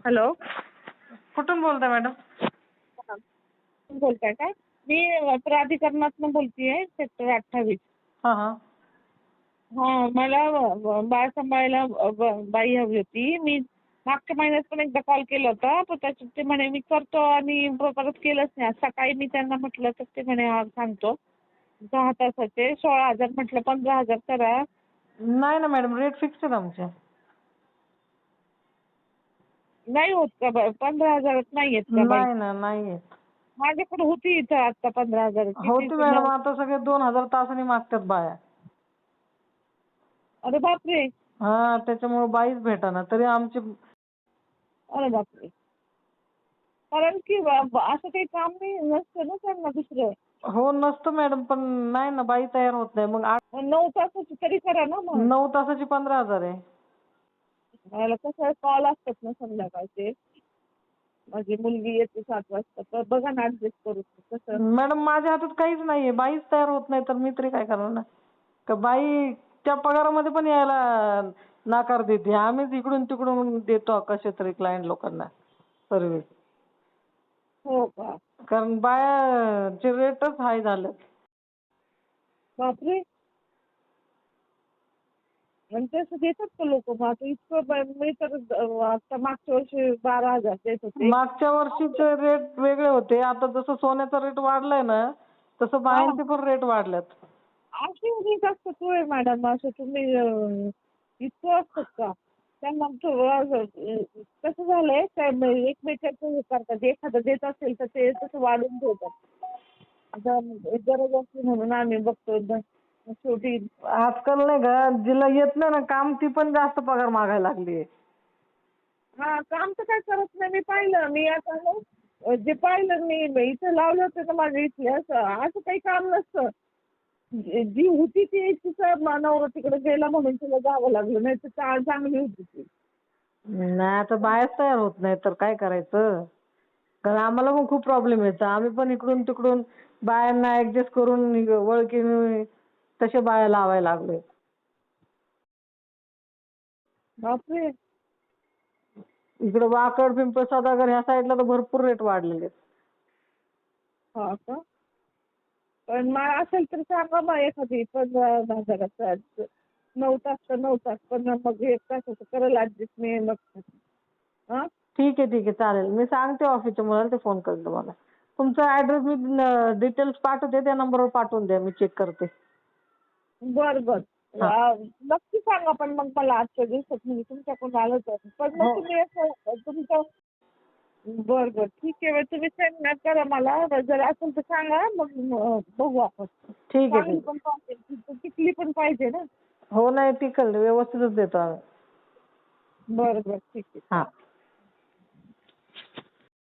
Hello. कुठून बोलताय madam? बोलताय काय? मी प्राधिकरणातून बोलतीये सेक्टर अठ्ठावीस. हां हां. हा मला बाळ सांभाळायला बाई हवी होती. मी मागच्या महिन्यात पण एकदा कॉल केला होता पण त्याच्यात ते म्हणे मी करतो आणि परत केलंच नाही. आज सकाळी मी त्यांना म्हटलं तर ते म्हणे सांगतो. दहा तासाचे सोळा हजार म्हटलं पंधरा हजार करा. नाही ना मॅडम रेट फिक्स आहेत आमचे. नाही होत का ब- पंधरा हजारात नाही येत का बाई? नाही ना नाही आहेत माझ्याकडे होती इथं आता पंधरा हजाराची होती मॅडम आता सगळे दोन हजार तासाने मागतात बाया. अरे बापरे. हा त्याच्यामुळे बाईच भेटाना तरी आमचे अरे बापरे. कारण की ब- ब- असं काही काम नाही नसतं ना त्यांना दुसरं. हो नसतं मॅडम पण नाही ना बाई तयार होत नाही. मग आठ मग नऊ तासाची तरी करा ना मग. नऊ तासाची पंधरा हजार आहे. मला कसं कॉल असतात ना संध्याकाळचे. माझी मुलगी येते सात वाजता तर बघा ना ऍडजस्ट करू कसं मॅडम माझ्या हातात काहीच नाहीये. बाईच तयार होत नाही तर मी तरी काय करणार ना? का बाई त्या पगारामध्ये पण यायला नकार देते. आम्हीच इकडून तिकडून देतो कसे तरी क्लायंट लोकांना सर्व्हिस हो का? कारण बायाचे रेटच हाय झालेत. बापरे! आणि तसं देतात का लोक? मग आता इतकं मी तर आता मागच्या वर्षी बारा हजार देत होते. मागच्या वर्षीचे रेट वेगळे होते. आता जसं सोन्याचा रेट वाढलाय ना तसं बायांचे पण रेट वाढलेत असे उगीच असतात होय मॅडम असं तुम्ही अं, इतकं असतात का? त्यांना थोडं असं, कसं झालंय काय एकमेकाचं हे करतात. एखादं देत असेल तर ते तसं वाढून ठेवतात आता गरज असली म्हणून आम्ही बघतो. शेवटी आजकाल नाही का जिला येत नाही ना काम ती पण जास्त पगार मागायला लागली हा काम तर काय करत नाही. मी पाहिलं मी आता जे पाहिलं मी इथं लावलं होतं ना माझ्या इथले असं असं काही काम नसतं. जी जी होती ती तिचा नवरा तिकडे गेला म्हणून तिला जावं लागलं नाही तर चांगली होती ती. नाही आता बायाच तयार होत नाही तर काय करायचं? कारण आम्हाला पण खूप प्रॉब्लेम येतो. आम्ही पण इकडून तिकडून बायांना ऍडजस्ट करून ओळखीने तसे बाया लावायला लागलोय बापरे! इकडे वाकड पिंपळ सदागर ह्या साईडला तर भरपूर रेट वाढलेले आहेत. हा का? पण मग असेल तर सांगा मग एखादी पंधरा हजाराचं नऊ तास तर नऊ तास पण मग एक तासाचं करेल ऍडजस्ट मी मग हा? ठीक आहे ठीक आहे चालेल. मी सांगते ऑफिसच्या मुलाला ते फोन करेल तुम्हाला. तुमचा ऍड्रेस मी डिटेल्स पाठवते त्या नंबरवर पाठवून द्या मी चेक करते. बरं बरं. आ, नक्की सांगा पण मग मला आजच्या दिवसात म्हणजे तुमच्याकडून आलं तर. पण मग हो. तुम्ही असं तुमचं बरं बरं. ठीक आहे मग तुम्ही सेंड करा मला. जर असेल तर सांगा. मग बघू आपण. ठीक आहे चांगली ठीक पण पाहिजे. टिकली पण पाहिजे ना. हो नाही टिकल व्यवस्थितच देतो आम्ही. बरं बरं. ठीक आहे. हां.